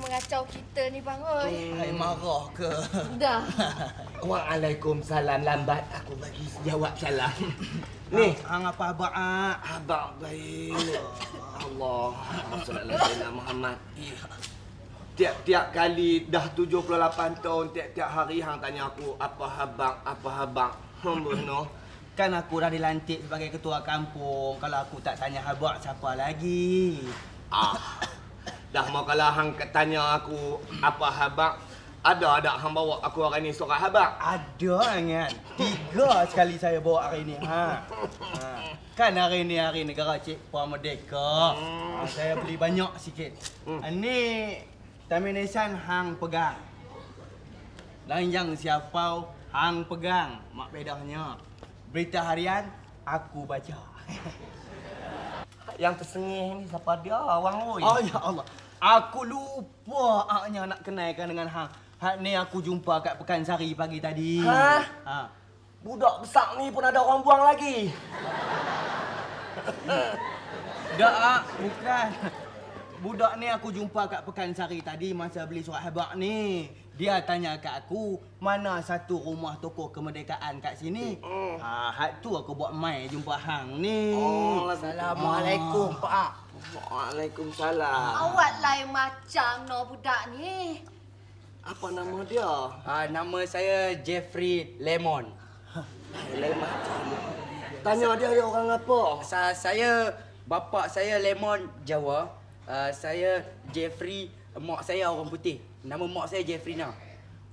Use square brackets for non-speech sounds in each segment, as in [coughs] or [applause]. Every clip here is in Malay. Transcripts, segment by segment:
mengacau kita ni bang oi. Hai marah ke? Dah. [laughs] Waalaikumsalam lambat aku bagi jawab salam. [coughs] Ni, hang apa abang ah? abang baik. [coughs] Allah. Sallallahu Muhammad. Tiap-tiap kali dah 78 tahun, tiap-tiap hari hang tanya aku apa habang, apa habang. Hamba [coughs] no. Kan aku dah dilantik sebagai ketua kampung. Kalau aku tak tanya habak siapa lagi? Ah. Dah mau kalau hang tanya aku apa habang, ada ada hang bawa aku hari ni surat habang. Ada kan? Tiga sekali saya bawa hari ni. Ha. ha. Kan hari ni hari negara Cik Puan Merdeka. Ha, saya beli banyak sikit. Hmm. Ha, ni termination hang pegang. Lanjang siapa hang pegang. Mak bedahnya. Berita harian aku baca. [laughs] Yang tersengih ni siapa dia? Awang oi. Oh ya Allah. Aku lupa aknya nak kenalkan dengan hang. Hak ni aku jumpa kat Pekansari pagi tadi. Ha? Ha. Budak besar ni pun ada orang buang lagi. Tak, ah, bukan. Budak ni aku jumpa kat Pekansari tadi masa beli surat habak ni. Dia tanya kat aku, mana satu rumah toko kemerdekaan kat sini? Hmm. Ha, hak tu aku buat mai jumpa hang ni. Oh, Assalamualaikum, Pak. Waalaikumsalam. Awak lain macam no budak ni. Apa nama dia? Ah, nama saya Jeffrey Lemon. Lain macam. Tanya dia dia orang apa? Sa saya bapa saya Lemon Jawa. Uh, saya Jeffrey, mak saya orang putih. Nama mak saya Jeffrey nah.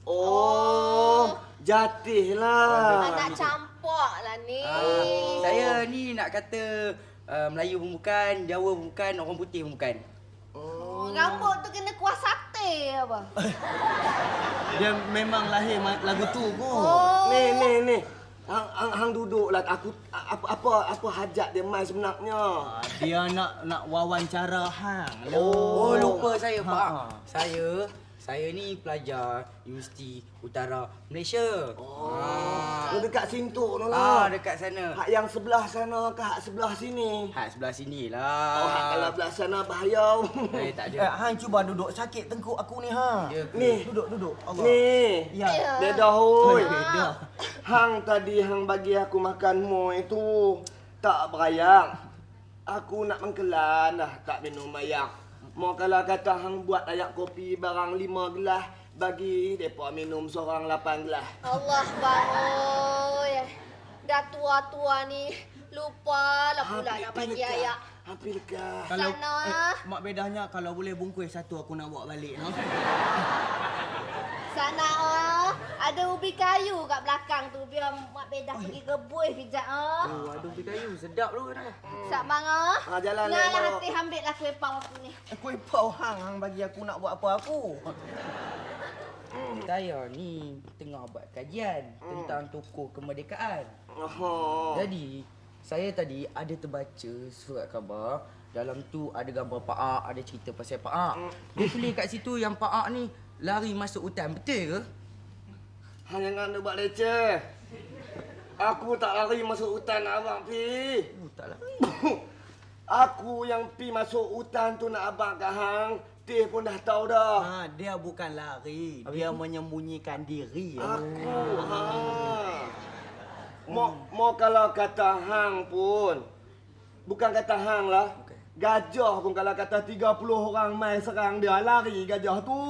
Oh, jatih lah. Anak campur lah ni. Ah, saya ni nak kata uh, Melayu pun bukan, Jawa pun bukan, orang putih pun bukan. Oh, rambut tu kena kuah sate apa? [laughs] Dia memang lahir lagu tu kot. Oh. Ni ni ni. Hang, hang, hang duduklah aku apa apa apa hajat dia mai sebenarnya. Ah, Dia nak nak wawancara hang. Oh, Loh. lupa saya, Ha, Pak. ha. Saya saya ni pelajar Universiti Utara Malaysia. Oh. Ah, Dia dekat Sintuk tu ah lah. dekat sana. Hak yang sebelah sana ke hak sebelah sini? Ha sebelah sini lah. Oh, hak kalau belah sana bahaya. Eh tak Eh, ada. hang cuba duduk sakit tengkuk aku ni ha. Ya? Ni. Duduk duduk. Allah. Ni. Ya. Dia dah hoi. Oi, beda. Hang tadi hang bagi aku makan mu itu tak berayak. Aku nak mengkelan dah tak minum ayak. Mau kalau kata hang buat ayak kopi barang lima gelas bagi depa minum seorang lapan gelas. Allah bang oi. Dah tua-tua ni lupa lah pula nak bagi ayak. Hampir lekah. Kalau Sana. eh, mak bedahnya kalau boleh bungkus satu aku nak bawa balik no. Sana oh, ada ubi kayu kat belakang tu biar mak bedah pergi kebun pijak oh. Oh, aduh pergi kayu sedap tu dah. Sak bang oh. Ah, jalan, lah Lemon. hati ambil lah kuih pau aku ni. Aku ipau hang hang bagi aku nak buat apa aku. Saya ni tengah buat kajian tentang tokoh kemerdekaan. Oh. Jadi, saya tadi ada terbaca surat khabar. Dalam tu ada gambar Pak Ak, ada cerita pasal Pak Ak. Dia tulis kat situ yang Pak Ak ni lari masuk hutan. Betul ke? Jangan nak buat leceh. Aku tak lari masuk hutan abang pi. Oh, tak lari. [coughs] Aku yang pi masuk hutan tu nak abang kat hang. Teh pun dah tahu dah. Ha, dia bukan lari, dia menyembunyikan diri. Aku ha. Mau mau kalau kata hang pun bukan kata hang lah. Gajah pun kalau kata 30 orang mai serang dia lari gajah tu.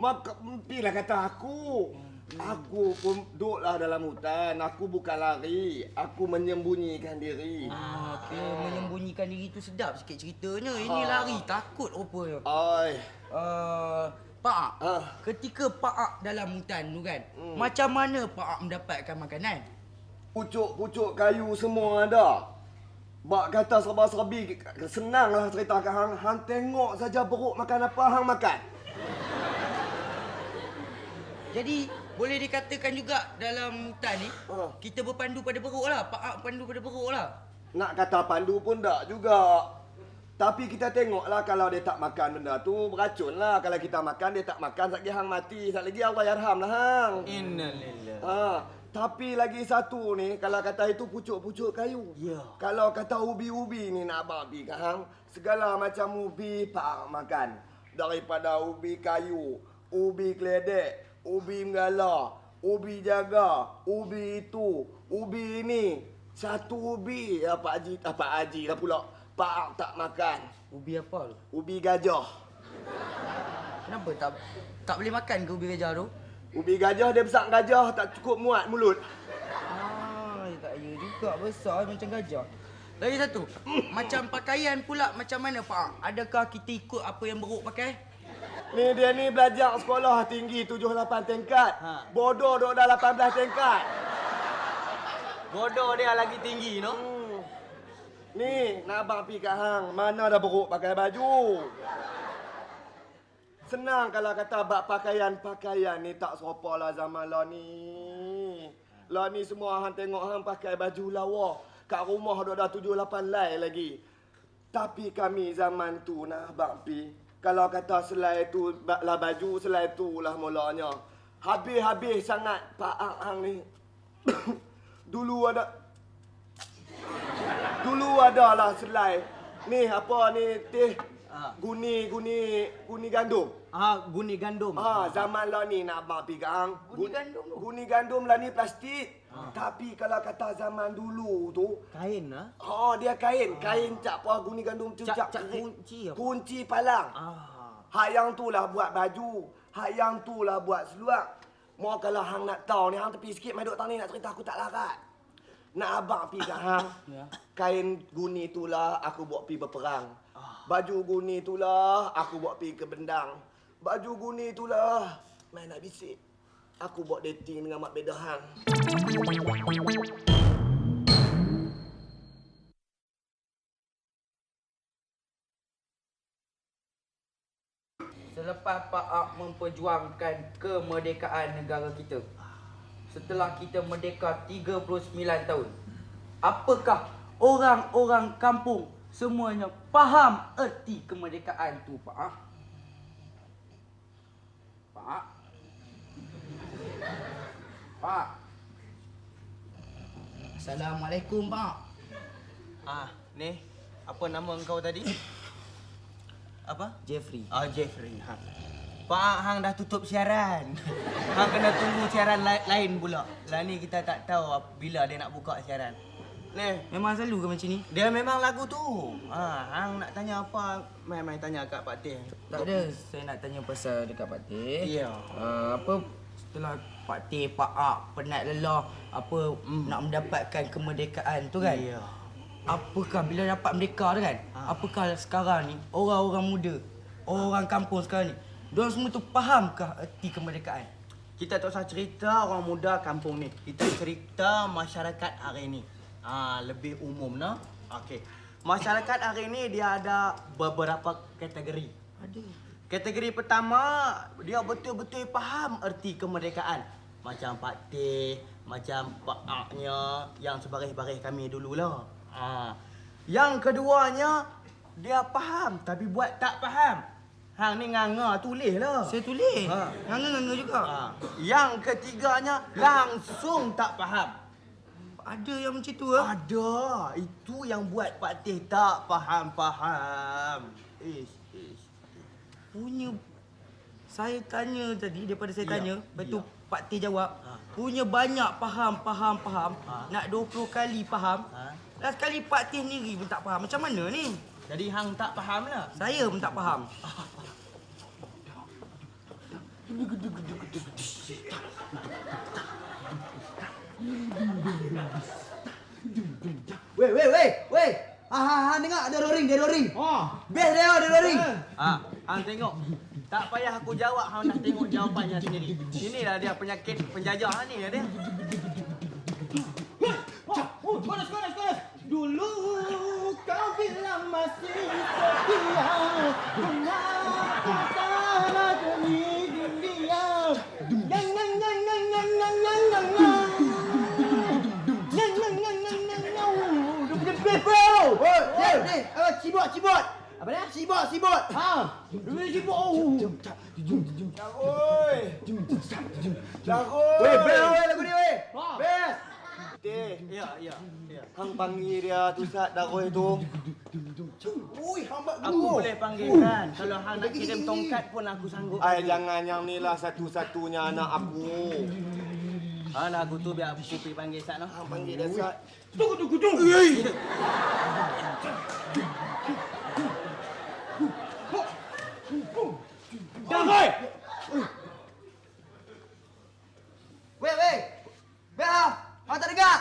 Maka pilah kata aku. Aku pun duduklah dalam hutan. Aku bukan lari. Aku menyembunyikan diri. Ah, okay. menyembunyikan diri tu sedap sikit ceritanya. Ini Ah. lari takut rupanya. Oi. Uh, Pak Ak, Ah. ketika Pak Ak dalam hutan tu kan, Hmm. macam mana Pak Ak mendapatkan makanan? Pucuk-pucuk kayu semua ada. Bak kata serba-serbi senanglah cerita kat hang. Hang tengok saja perut makan apa hang makan. Jadi boleh dikatakan juga dalam hutan ni Ah. kita berpandu pada beruk lah. Pak Ak pandu pada beruk lah. Nak kata pandu pun tak juga. Tapi kita tengoklah kalau dia tak makan benda tu beracun lah. Kalau kita makan dia tak makan, sat lagi hang mati. Sat lagi Allah yarham lah hang. Innalillah. Ha, Tapi lagi satu ni, kalau kata itu pucuk-pucuk kayu. Ya. Kalau kata ubi-ubi ni nak abang pergi kat hang, segala macam ubi pak makan. Daripada ubi kayu, ubi keledek, ubi menggala, ubi jaga, ubi itu, ubi ini. Satu ubi ya Pak Haji, ah, Pak Haji lah pula. Pak tak makan. Ubi apa tu? Ubi gajah. Kenapa tak tak boleh makan ke ubi gajah tu? Ubi gajah dia besar gajah tak cukup muat mulut. Ah, tak ya juga besar macam gajah. Lagi satu, [clears throat] macam pakaian pula macam mana Pak? Adakah kita ikut apa yang beruk pakai? Ni dia ni belajar sekolah tinggi 7-8 tingkat. Ha. Bodoh duk dah 18 tingkat. Bodoh dia lagi tinggi no. Hmm. Ni nak abang pergi kat hang, mana dah beruk pakai baju. Senang kalau kata bab pakaian-pakaian ni tak serupa lah zaman lah ni. Lah ni semua hang tengok hang pakai baju lawa. Kat rumah dah dah tujuh lapan lai lagi. Tapi kami zaman tu nak abang pi. Kalau kata selai tu lah baju, selai tu lah mulanya. Habis-habis sangat pak Ang hang ni. [coughs] Dulu ada Dulu ada lah selai. Ni apa ni teh Ah. guni guni guni gandum. Ah, guni gandum. Ah, zaman lah ni nak abang pergi gang. Guni gandum? Guni gandum lah ni plastik. Tapi kalau kata zaman dulu tu, Kain lah. oh dia kain. Kain cak apa guni gandum tu Cak- cak, kunci apa? Kunci palang. Ah. Hak yang tu lah buat baju. Hak yang tu lah buat seluar. Mau kalau hang nak tahu ni, hang tepi sikit mai duk tang ni nak cerita aku tak larat. Nak abang pi kat hang. [laughs] Ya. Kain guni tu lah aku bawa pi berperang. Ah. Baju guni tu lah aku bawa pi ke bendang. Baju guni tu lah main nak bisik. Aku buat dating dengan mak beda hang. Selepas Pak Ak memperjuangkan kemerdekaan negara kita. Setelah kita merdeka 39 tahun. Apakah orang-orang kampung semuanya faham erti kemerdekaan tu Pak Ak? Pak Ak? Pak? Assalamualaikum Pak. Ah, ni apa nama engkau tadi? Apa? Jeffrey. Ah, Jeffrey. Ha. Pak hang dah tutup siaran. [laughs] hang kena tunggu siaran la- lain pula. Lah ni kita tak tahu bila dia nak buka siaran. Ni, Memang selalu ke macam ni? dia memang lagu tu. Ha, hang nak tanya apa? Mai-mai tanya kat Pak Teh. Tak ada. Saya nak tanya pasal dekat Pak Teh. Ya. Uh, apa setelah Pak Teh, Pak Ak penat lelah apa mm. nak mendapatkan kemerdekaan tu kan? Ya. Apakah bila dapat merdeka tu kan? Ha. Apakah sekarang ni orang-orang muda, orang kampung sekarang ni, diorang semua tu fahamkah erti kemerdekaan? Kita tak usah cerita orang muda kampung ni. Kita cerita masyarakat hari ni. Ah, lebih umum no. Okey. Masyarakat hari ni dia ada beberapa kategori. Ada. Kategori pertama, dia betul-betul faham erti kemerdekaan. Macam Pak Teh, macam Pak Aknya yang sebaris-baris kami dululah. Ha. Yang keduanya, dia faham tapi buat tak faham. Hang ni nganga tulis lah. Saya tulis. Ha. Nganga-nganga juga. Ha. Yang ketiganya, langsung tak faham. Ada yang macam tu ah. Ada. Itu yang buat Pak Teh tak faham-faham. Ish. Punya saya tanya tadi daripada saya Ya, tanya, lepas tu ya. Pak Teh jawab, Ha. punya banyak faham, faham, faham. Ha. Nak 20 kali faham. Ha. Last kali Pak Teh sendiri pun tak faham. Macam mana ni? Jadi hang tak faham lah. Saya pun tak faham. Weh, weh, weh, weh. Ah, ah, ah, dengar ada roaring, dia roaring. Oh. Best dia, ada roaring. Ha, Hang tengok. Tak payah aku jawab, hang dah tengok jawapannya sendiri. Inilah dia penyakit penjajah ni dia. Oh, oh, panas. Dulu kau bilang masih setia. Kenapa ada demi dunia? Nang, nang, nang, nang, nang, nang, nang, nang, nang. Nang, nang, nang, nang, nang. Dia punya bro. Hei, hei, cibot, cibot. Apa dia? Sibot, sibot. Ha. Dia sibot. Oh. Dah oi. Dah oi. Weh, best weh lagu ni weh. Ha. Best. Teh, Ya, ya, ya. hang panggil dia tu Sat dah oi tu. Ui, hambat Aku boleh panggilkan. Kalau hang nak kirim tongkat pun aku sanggup. Ai jangan yang ni lah satu-satunya anak aku. Ha, aku tu biar Pupi panggil Sat noh. Hang panggil dia Sat. Tunggu, tunggu, tunggu. [laughs] Dah, oi. Weh, weh. Best ah. Hang tak dengar?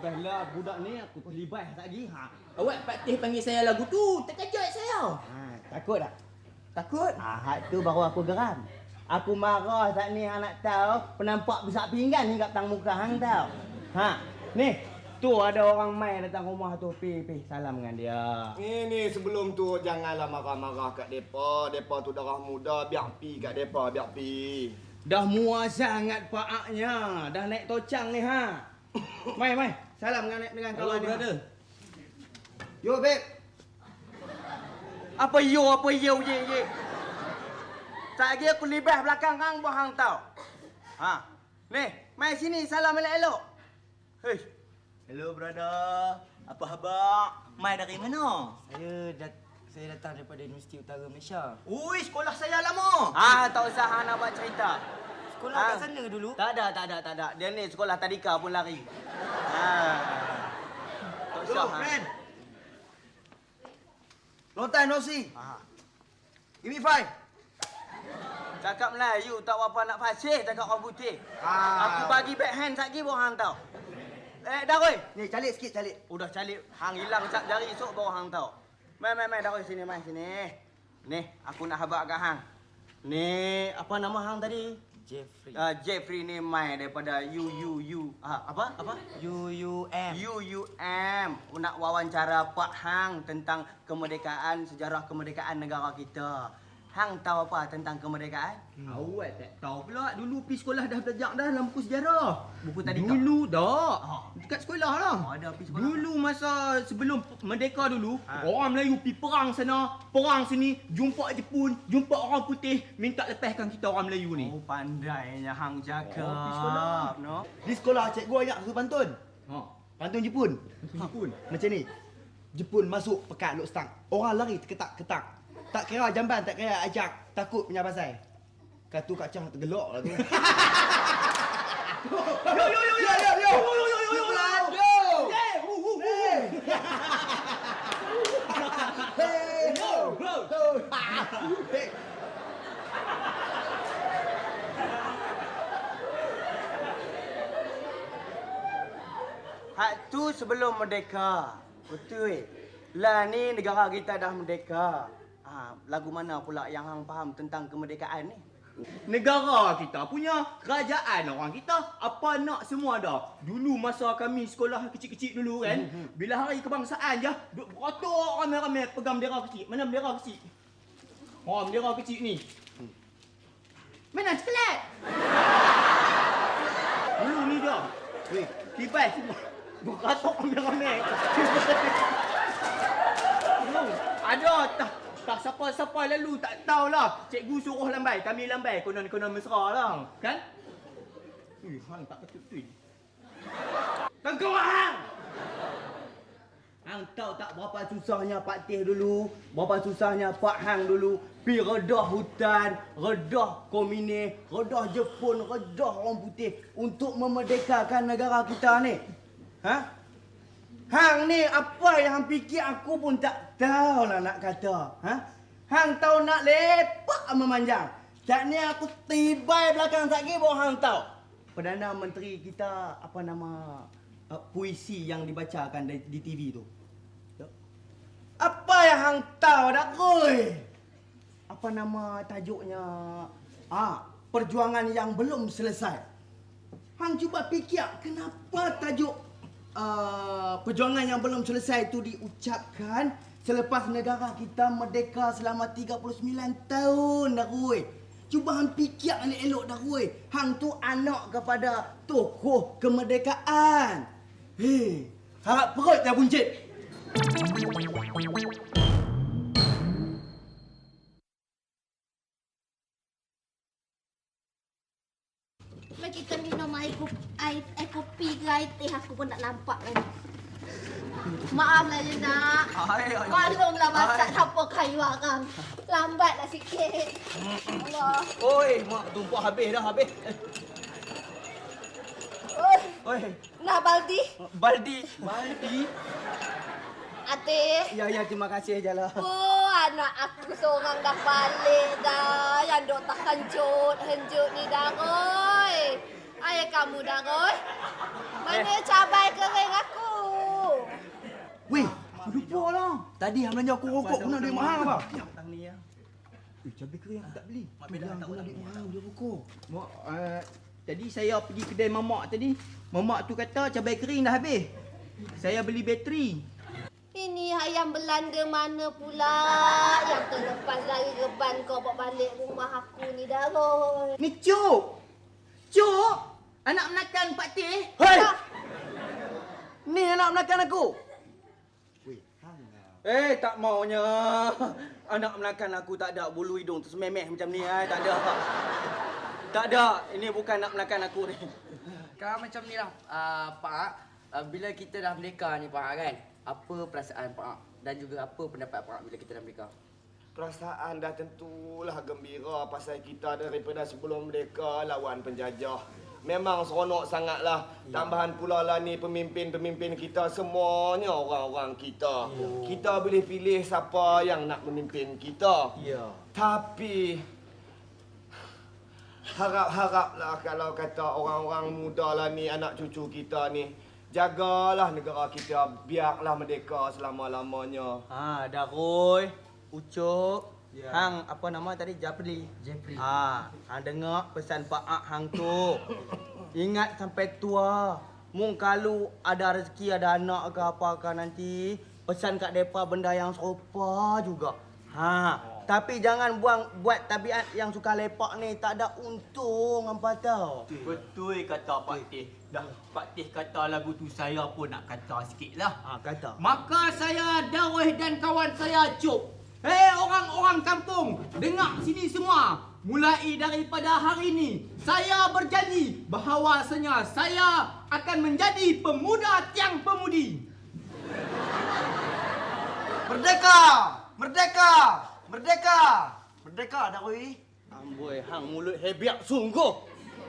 Best lah. Budak ni aku terlibat tak lagi. Ha. Awak Pak Teh panggil saya lagu tu. Terkejut saya. Ha, takut tak? Takut? Ha, hak tu baru aku geram. Aku marah saat ni hang nak tahu penampak besar pinggan kat tang muka hang tahu. Ha, ni. Tu ada orang mai datang rumah tu. Pi, pi, salam dengan dia. Ni ni sebelum tu janganlah marah-marah kat depa. Depa tu darah muda, biar pi kat depa, biar pi. Dah muak sangat paaknya. Dah naik tocang ni ha. Mai, mai. Salam dengan dengan kawan dia. Yo, babe. Apa yo, apa yo, ye, ye. Tak lagi aku libah belakang hang buah hang tahu. Ha. Ni, mai sini salam elok-elok. Hei. Hello brother. Apa khabar? Mai dari mana? Saya dat saya datang daripada Universiti Utara Malaysia. Ui, sekolah saya lama. Ah, tak usah hang nak buat cerita. Sekolah Ah. kat sana dulu. Tak ada, tak ada, tak ada. Dia ni sekolah tadika pun lari. Ha. Tak usah. Hello, ha. friend. Long time no see. Ha. Give me five. Cakap Melayu tak apa nak fasih cakap orang putih. Ah. Aku bagi backhand sat lagi baru hang tahu. Eh, dah oi. Ni calik sikit calik. Udah calik hang hilang sat jari esok baru hang tahu. Mai mai mai dah oi sini mai sini. Ni, aku nak habaq kat hang. Ni, apa nama hang tadi? Jeffrey. Uh, Jeffrey ni mai daripada UUU. Ah, apa? Apa? UUM. UUM nak wawancara Pak Hang tentang kemerdekaan, sejarah kemerdekaan negara kita. Hang tahu apa tentang kemerdekaan? Awak tak tahu pula. Dulu pergi sekolah dah belajar dah dalam buku sejarah. Buku tadi Dulu dah. Ha. Dekat sekolah lah. Oh, ada pergi sekolah. Dulu masa sebelum merdeka dulu, Ha. orang Melayu pergi perang sana, perang sini, jumpa Jepun, jumpa orang putih, minta lepaskan kita orang Melayu ni. Oh, pandainya hang cakap. Oh, pergi sekolah. No? Di sekolah cikgu ajak suruh pantun. Ha. Pantun Jepun. Jepun. Macam ni. Jepun masuk pekat luk stang. Orang lari terketak-ketak. Tak kira jamban, tak kira ajak. Takut punya pasal. Katu kacang tergelak lah tu. Yo yo yo yo yo yo yo yo yo yo yo Pelado! Eh, hu hu hu. Hey, ho, ho, ho. Hey. Hak tu sebelum merdeka. Betul. eh? Lah ni negara kita dah merdeka. Ha, lagu mana pula yang hang faham tentang kemerdekaan ni? Negara kita punya kerajaan orang kita apa nak semua dah. Dulu masa kami sekolah kecil-kecil dulu kan, bila hari kebangsaan je, duk beratur ramai-ramai pegang bendera kecil. Mana bendera kecil? Oh, bendera kecil ni. Mana coklat? Dulu ni dah. Weh, kipas semua. Beratur ramai-ramai. [laughs] Ada tak tak siapa-siapa lalu tak tahulah. Cikgu suruh lambai, kami lambai konon-konon mesra lah. Kan? Eh, hang tak betul-betul. Tengkau hang! Hang tahu tak berapa susahnya Pak Teh dulu? Berapa susahnya Pak Hang dulu? Pi redah hutan, redah komine, redah Jepun, redah orang putih untuk memerdekakan negara kita ni. Ha? Hang ni apa yang hang fikir aku pun tak tahu lah nak kata. Ha? Hang tahu nak lepak memanjang. Tak ni aku tibai belakang tak baru hang tahu. Perdana Menteri kita apa nama uh, puisi yang dibacakan di, di TV tu. Apa yang hang tahu dak koi? Apa nama tajuknya? Ah, perjuangan yang belum selesai. Hang cuba fikir kenapa tajuk uh, perjuangan yang belum selesai itu diucapkan selepas negara kita merdeka selama 39 tahun dah kuy. Cuba hang fikir elok-elok dah kuy. Hang tu anak kepada tokoh kemerdekaan. Hei, harap perut dah buncit. Aku pun nak nampak lagi. Maaflah je nak. Maklumlah masak Ai. tanpa kayu akang. Lambatlah sikit. Allah. Oi, mak tumpah habis dah habis. Oi, Oi, nah baldi. Baldi. Baldi. Ate. Ya ya terima kasih je lah. Oh, anak aku seorang dah balik dah. Yang dok tak henjut, henjut ni dah, oi. Ayah kamu dah, oi. Mana cabai kering aku? Weh, lupa lah. Tadi hang belanja aku rokok guna duit mahal apa? Tang ni ya. Eh, cabai kering aku tak beli. Mak bela tak guna duit beli. mahal beli rokok. Mak, uh, tadi saya pergi kedai mamak tadi. Mamak tu kata cabai kering dah habis. Saya beli bateri. Ini ayam Belanda mana pula yang terlepas lari reban kau bawa balik rumah aku ni dah, oi. Ni Cuk. Cuk. Anak menakan Pak Teh. Hei! Ni anak menakan aku. Weh, hang. Eh, tak maunya. Anak menakan aku tak ada bulu hidung tersememeh macam ni. Eh. Tak ada. Tak ada. Ini bukan anak menakan aku ni. Kan macam ni lah uh, Pak uh, Bila kita dah merdeka ni Pak kan Apa perasaan Pak Dan juga apa pendapat Pak bila kita dah merdeka Perasaan dah tentulah gembira pasal kita daripada sebelum mereka lawan penjajah. Memang seronok sangatlah. Tambahan pula lah ni pemimpin-pemimpin kita semuanya orang-orang kita. Kita boleh pilih siapa yang nak memimpin kita. Ya. Tapi harap-haraplah kalau kata orang-orang muda lah ni anak cucu kita ni jagalah negara kita biarlah merdeka selama-lamanya. Ha, dah Roy, Ucok, Ya. Hang apa nama tadi? Japri. Jeffrey Ha, hang dengar pesan Pak Ak hang tu. Ingat sampai tua. Mung kalau ada rezeki ada anak ke apa ke nanti, pesan kat depa benda yang serupa juga. Ha, tapi jangan buang buat tabiat yang suka lepak ni tak ada untung apa tahu. Betul kata Pak Teh. Dah Pak Teh kata lagu tu saya pun nak kata sikit lah. Ha, kata. Maka saya Daweh dan kawan saya Cuk. Hei orang-orang kampung, dengar sini semua. Mulai daripada hari ini, saya berjanji bahawasanya saya akan menjadi pemuda tiang pemudi. Merdeka! Merdeka! Merdeka! Merdeka dah Rui. Amboi, hang mulut hebiak sungguh.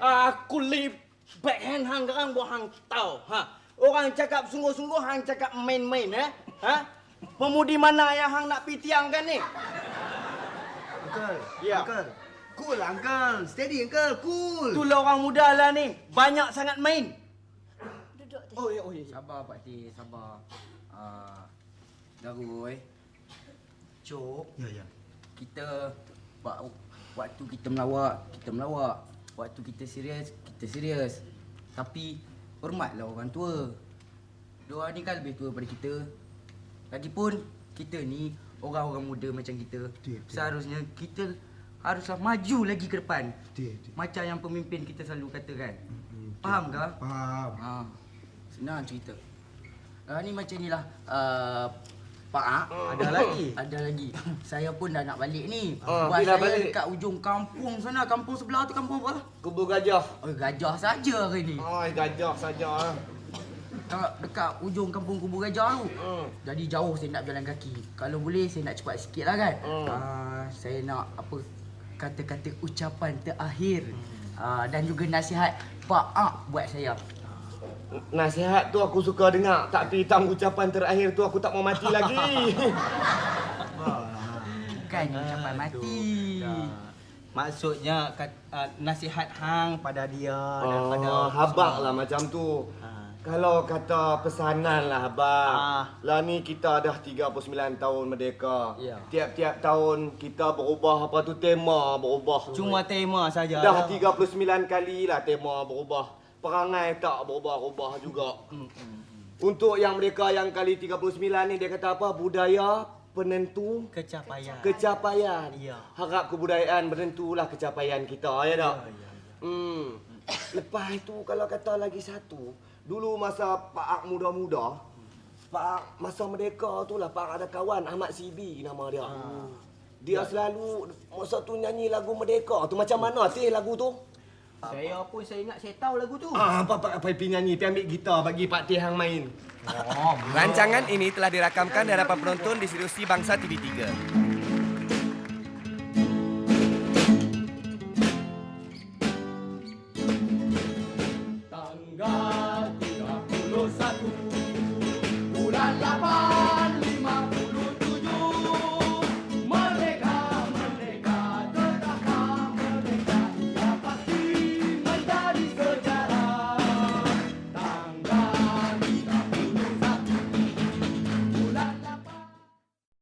Aku lip backhand hang sekarang buat hang tahu. Ha. Orang cakap sungguh-sungguh hang cakap main-main eh. Ha? Pemudi mana yang hang nak pitiangkan ni? Uncle. Ya. Uncle. Cool Uncle. Steady Uncle. Cool. Itulah orang muda lah ni. Banyak sangat main. Duduk tu. Oh ya, oh ya. Sabar Pak Teh Sabar uh, Darul Cuk Ya, ya. Kita wak- Waktu kita melawak Kita melawak Waktu kita serius Kita serius Tapi Hormatlah orang tua Diorang ni kan lebih tua daripada kita Lagipun Kita ni Orang-orang muda macam kita Betul, betul. Seharusnya kita Haruslah maju lagi ke depan Betul, betul. Macam yang pemimpin kita selalu katakan Faham ke? Faham. Ha, senang cerita. Uh, ni macam ni lah. Uh, Pak Ak, Ada lagi? ada lagi. Saya pun dah nak balik ni. Ah, Buat saya balik? dekat ujung kampung sana. Kampung sebelah tu kampung apa? Kubu gajah. Oh, gajah saja hari ni. Oh, gajah saja. Ah. Dekat, ujung kampung kubu gajah tu. Hmm. Jadi jauh saya nak berjalan kaki. Kalau boleh saya nak cepat sikit lah kan. Hmm. Uh, saya nak apa kata-kata ucapan terakhir. Uh, dan juga nasihat Pak Ak buat saya. Nasihat tu aku suka dengar. Tapi tang ucapan terakhir tu aku tak mau mati [laughs] lagi. Bukan ucapan mati. Dah. Maksudnya kat, uh, nasihat hang pada dia dan pada Oh, habak lah macam tu. Ha. Kalau kata pesanan lah abang. Ah. Lah ni kita dah 39 tahun merdeka. Ya. Tiap-tiap tahun kita berubah apa tu tema berubah. Cuma tema saja. dah 39 kali lah tema berubah. Perangai tak berubah-ubah juga. [laughs] Untuk yang mereka yang kali 39 ni dia kata apa? Budaya penentu kecapaian. kecapaian. Ya. Harap kebudayaan menentulah kecapaian kita, ya tak? Ya, ya, Hmm. Lepas itu kalau kata lagi satu, dulu masa Pak Ak muda-muda, Pak Ak masa merdeka tu lah Pak Ak ada kawan Ahmad Sibi nama dia. Dia selalu masa tu nyanyi lagu merdeka tu macam mana teh lagu tu? Saya pun saya ingat saya tahu lagu tu. Ah, apa apa apa pi nyanyi, pi ambil gitar bagi Pak Teh hang main. Rancangan ini telah dirakamkan di hadapan penonton di Sirusi Bangsa TV3.